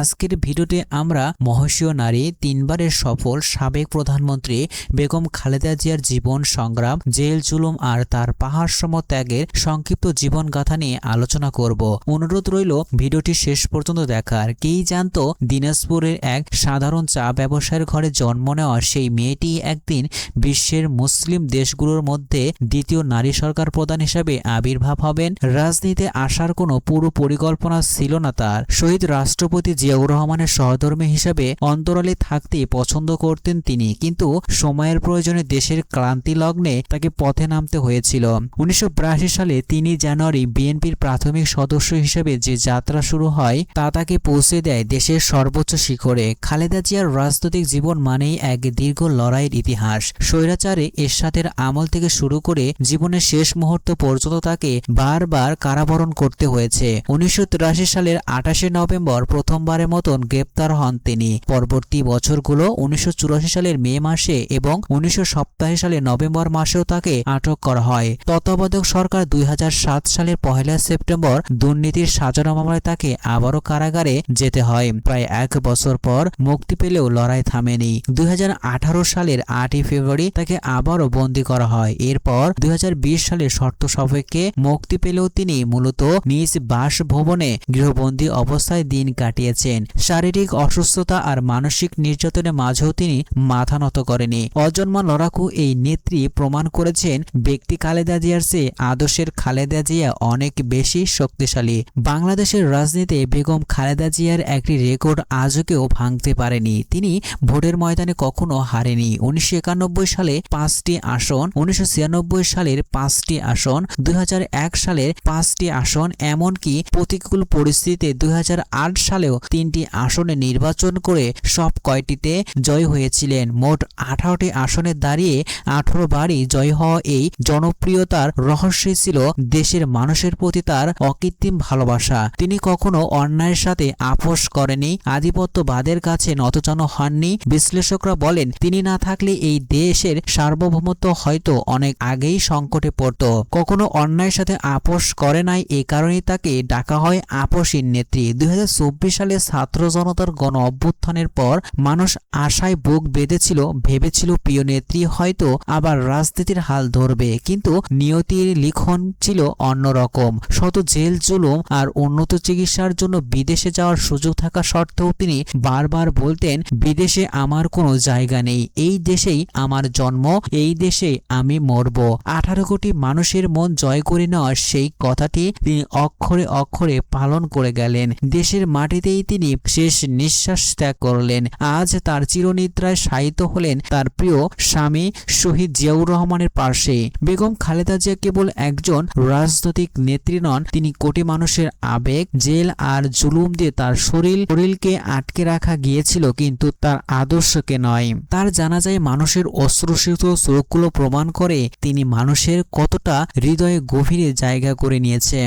আজকের ভিডিওতে আমরা মহসীয় নারী তিনবারের সফল সাবেক প্রধানমন্ত্রী বেগম খালেদা জিয়ার জীবন সংগ্রাম, জেল জুলুম আর তার পাহাড়সম ত্যাগের সংক্ষিপ্ত জীবনগাথা নিয়ে আলোচনা করব। অনুরোধ রইল ভিডিওটি শেষ পর্যন্ত দেখার। কেই জানতো দিনাজপুরের এক সাধারণ চা ব্যবসায়ের ঘরে জন্ম নেওয়া সেই মেয়েটি একদিন বিশ্বের মুসলিম দেশগুলোর মধ্যে দ্বিতীয় নারী সরকার প্রধান হিসাবে আবির্ভাব হবেন। রাজনীতিতে আসার কোনো পুরো পরিকল্পনা ছিল না তার। শহীদ রাষ্ট্রপতি জিয়াউর রহমানের সহধর্মী হিসেবে অন্তরালে থাকতে পছন্দ করতেন তিনি। কিন্তু সময়ের প্রয়োজনে দেশের ক্লান্তি লগ্নে তাকে পথে নামতে হয়েছিল। উনিশশো সালে তিনি জানুয়ারি বিএনপির প্রাথমিক সদস্য হিসেবে যে যাত্রা শুরু হয়, তা তাকে পৌঁছে দেয় দেশের সর্বোচ্চ শিখরে। খালেদা জিয়ার রাজনৈতিক জীবন মানেই এক দীর্ঘ লড়াইয়ের ইতিহাস। স্বৈরাচারে এরশাদের আমল থেকে শুরু করে জীবনের শেষ মুহূর্ত পর্যন্ত তাকে বারবার কারাবরণ করতে হয়েছে। উনিশশো তিরাশি সালের আঠাশে নভেম্বর প্রথমবারের মতন গ্রেপ্তার হন তিনি। পরবর্তী বছরগুলো উনিশশো চুরাশি সালের মে মাসে এবং উনিশশো সালের নভেম্বর মাসেও তাকে আটক করা হয়। তত্ত্বাবধায়ক সরকার দুই সালের পহেলা সেপ্টেম্বর দুর্নীতির সাজানো মামলায় তাকে আবারও কারাগারে যেতে হয়। প্রায় এক বছর পর মুক্তি পেলেও লড়াই থামেনি। দুই হাজার আঠারো সালের আটই ফেব্রুয়ারি তাকে আবারও বন্দী করা হয়। এরপর দুই সালের শর্ত সাপেক্ষে মুক্তি পেলেও তিনি মূলত নিজ বাসভবনে গৃহবন্দী অবস্থায় দিন কাটিয়েছেন শারীরিক অসুস্থতা আর মানসিক নির্যাতনের মাঝেও তিনি মাথা নত করেনি অজন্মা লড়াকু এই নেত্রী প্রমাণ করেছেন, ব্যক্তি খালেদা জিয়ার চেয়ে আদর্শের খালেদা জিয়া অনেক বেশি শক্তিশালী। বাংলাদেশের রাজনীতিতে বেগম খালেদা জিয়ার একটি রেকর্ড আজও কেউ ভাঙতে পারেনি। তিনি ভোটের ময়দানে কখনো হারেনি। উনিশশো একানব্বই সালে পাঁচটি আসন, উনিশশো ছিয়ানব্বই সালের পাঁচটি আসন, দুই হাজার এক সালের পাঁচটি আসন, এমনকি প্রতিকূল পরিস্থিতিতে দুই হাজার আট সালেও তিনটি আসনে নির্বাচন করে সব কয়টিতে জয় হয়েছিলেন। মোট আঠারোটি আসনে দাঁড়িয়ে আঠারো বারই জয় হওয়া এই জনপ্রিয়তার রহস্য ছিল দেশের মানুষের প্রতি তার অকৃত্রিম ভালোবাসা। তিনি কখনো অন্যায়ের সাথে আপোষ করেনি, আধিপত্যবাদের কাছে নতজান হননি। বিশ্লেষকরা বলেন, তিনি না থাকলে এই দেশের সার্বভৌমত্ব হয়তো অনেক আগেই সংকটে পড়ত। কখনো অন্যায়ের সাথে আপোষ করে নাই, এ কারণেই তাকে ডাকা হয় আপোষীর নেত্রী। দুই হাজার চব্বিশ সালে ছাত্র জনতার গণ অভ্যুত্থানের পর মানুষ আশায় বুক বেঁধেছিল, ভেবেছিল প্রিয় নেত্রী হয়তো আবার রাজনীতির হাল ধরবে। কিন্তু নিয়তির লিখন ছিল অন্যরকম। শত জেল জুলুম আর উন্নত চিকিৎসার জন্য বিদেশে যাওয়ার সুযোগ থাকা সত্ত্বেও তিনি বারবার বলতেন, বিদেশে আমার কোনো জায়গা নেই। এই দেশেই আমার জন্ম, এই দেশে আমি মরব। আঠারো কোটি মানুষের মন জয় করে নেওয়ার সেই কথাটি তিনি অক্ষরে অক্ষরে পালন করে গেলেন। দেশের মাটিতেই তিনি শেষ নিঃশ্বাস ত্যাগ করলেন। আজ তার চিরনিদ্রায় শায়িত হলেন তার প্রিয় স্বামী শহীদ জিয়াউর রহমানের পার্শ্বে। বেগম খালেদা জিয়া কেবল একজন রাজনৈতিক নেত্রী নন, তিনি কোটি মানুষের আবেগ, জেল আর জুলুম দিয়ে তার শরীর, শরীরকে আটকে রাখা গিয়েছিল, কিন্তু তার আদর্শকে নয়। তার জানা যায় মানুষের অশ্রুসিত চোখগুলো প্রমাণ করে তিনি মানুষের কতটা হৃদয়ে গভীরে জায়গা করে নিয়েছে